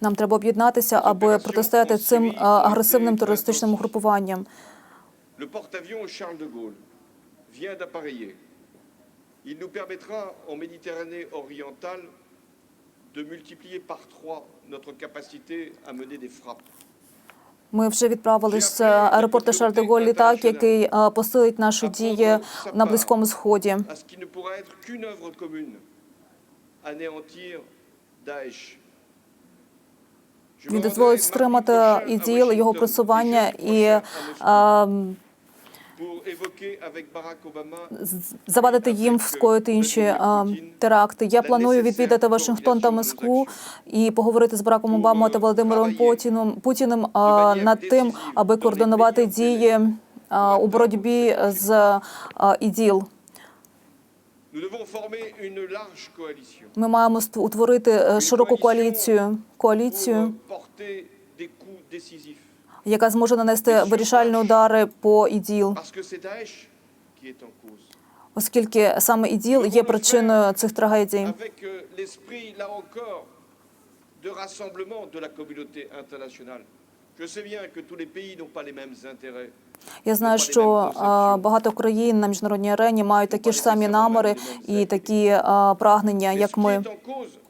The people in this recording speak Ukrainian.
Нам треба об'єднатися, аби протистояти цим е, агресивним терористичним групуванням. Le porte-avions Charles de Gaulle vient d'appareiller. Il nous permettra en Méditerranée orientale de multiplier par trois notre capacité à mener des frappes. Ми вже відправили з е, аеропорту Шарль де Голь літак, який е, посилить наші дії на близькому сході. Він дозволить стримати іділ, його просування і з- завадити їм скоїти інші теракти. Я планую відвідати Вашингтон та Москву і поговорити з Бараком Обамою та Володимиром Путіним Путіним над тим, аби координувати дії у боротьбі з е, іділ. Ми маємо утворити е, широку коаліцію, коаліцію, décisifs. яка зможе нанести вирішальні удари по іділ, оскільки саме іділ є причиною цих трагедій. Euh. Я знаю, що багато країн на міжнародній арені мають такі ж самі наміри і такі прагнення, як ми.